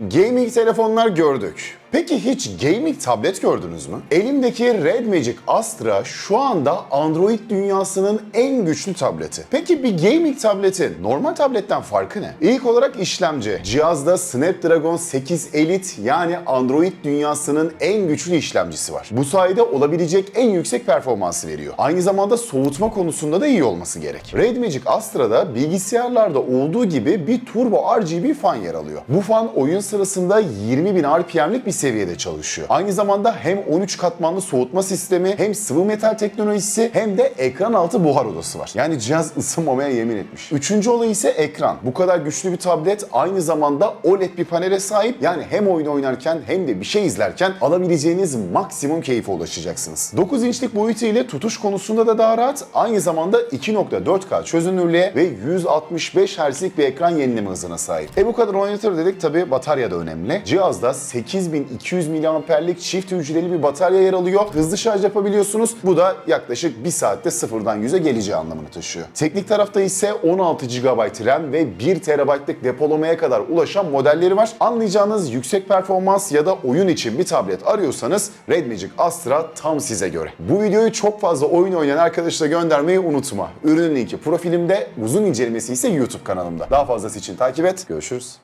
Gaming telefonlar gördük. Peki hiç gaming tablet gördünüz mü? Elimdeki Red Magic Astra şu anda Android dünyasının en güçlü tableti. Peki bir gaming tabletin normal tabletten farkı ne? İlk olarak işlemci. Cihazda Snapdragon 8 Elite yani Android dünyasının en güçlü işlemcisi var. Bu sayede olabilecek en yüksek performansı veriyor. Aynı zamanda soğutma konusunda da iyi olması gerek. Red Magic Astra'da bilgisayarlarda olduğu gibi bir turbo RGB fan yer alıyor. Bu fan oyun sırasında 20.000 RPM'lik bir seviyede çalışıyor. Aynı zamanda hem 13 katmanlı soğutma sistemi hem sıvı metal teknolojisi hem de ekran altı buhar odası var. Yani cihaz ısınmamaya yemin etmiş. Üçüncü olay ise ekran. Bu kadar güçlü bir tablet aynı zamanda OLED bir panele sahip. Yani hem oyun oynarken hem de bir şey izlerken alabileceğiniz maksimum keyfe ulaşacaksınız. 9 inçlik boyutu ile tutuş konusunda da daha rahat. Aynı zamanda 2.4K çözünürlüğe ve 165 Hz'lik bir ekran yenileme hızına sahip. E bu kadar oynatır dedik tabi batarya da önemli. Cihazda 8200 mAh'lik çift hücreli bir batarya yer alıyor. Hızlı şarj yapabiliyorsunuz. Bu da yaklaşık 1 saatte sıfırdan 100'e geleceği anlamını taşıyor. Teknik tarafta ise 16 GB RAM ve 1 TB'lık depolamaya kadar ulaşan modelleri var. Anlayacağınız yüksek performans ya da oyun için bir tablet arıyorsanız Red Magic Astra tam size göre. Bu videoyu çok fazla oyun oynayan arkadaşlara göndermeyi unutma. Ürünün linki profilimde, uzun incelemesi ise YouTube kanalımda. Daha fazlası için takip et. Görüşürüz.